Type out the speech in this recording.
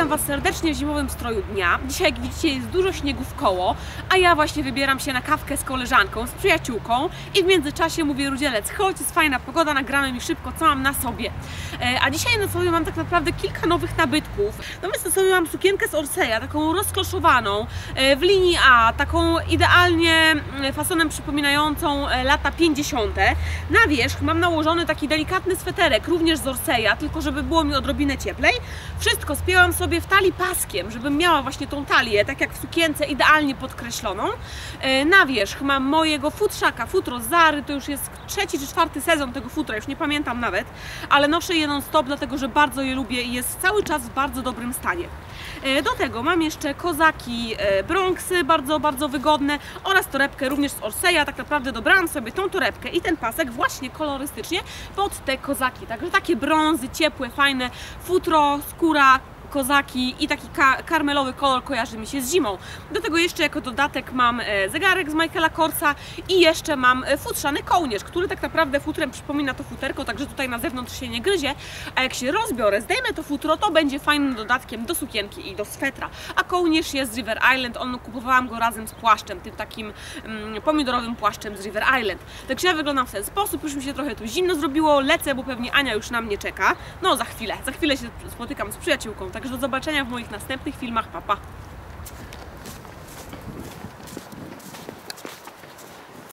witam Was serdecznie w zimowym stroju dnia. Dzisiaj, jak widzicie, jest dużo śniegu w koło, a ja właśnie wybieram się na kawkę z koleżanką, z przyjaciółką i w międzyczasie mówię Rudzielec, chodź, jest fajna pogoda, nagramy mi szybko, co mam na sobie. E, a dzisiaj na sobie mam tak naprawdę kilka nowych nabytków. Więc na sobie mam sukienkę z Orseja, taką rozkloszowaną, e, w linii A, taką idealnie mm, fasonem przypominającą e, lata 50. Na wierzch mam nałożony taki delikatny sweterek, również z Orseja, tylko żeby było mi odrobinę cieplej. Wszystko spięłam sobie w talii paskiem, żebym miała właśnie tą talię, tak jak w sukience, idealnie podkreśloną. E, Na wierzch mam mojego futrzaka, futro z Zary, to już jest trzeci czy czwarty sezon tego futra, już nie pamiętam nawet, ale noszę je non stop, dlatego że bardzo je lubię i jest cały czas w bardzo dobrym stanie. E, Do tego mam jeszcze kozaki e, Bronxy, bardzo, bardzo wygodne oraz torebkę również z Orseja. Tak naprawdę dobrałam sobie tą torebkę i ten pasek właśnie kolorystycznie pod te kozaki. Także takie brązy, ciepłe, fajne, futro, skóra, kozaki i taki ka karmelowy kolor kojarzy mi się z zimą. Do tego jeszcze jako dodatek mam e, zegarek z Michaela Korsa i jeszcze mam e, futrzany kołnierz, który tak naprawdę futrem przypomina to futerko, także tutaj na zewnątrz się nie gryzie, a jak się rozbiorę, zdejmę to futro, to będzie fajnym dodatkiem do sukienki i do swetra. A kołnierz jest z River Island, on kupowałam go razem z płaszczem, tym takim mm, pomidorowym płaszczem z River Island. Także ja wyglądam w ten sposób, już mi się trochę tu zimno zrobiło, lecę, bo pewnie Ania już na mnie czeka. No za chwilę, za chwilę się spotykam z przyjaciółką, także do zobaczenia w moich następnych filmach, papa. Pa.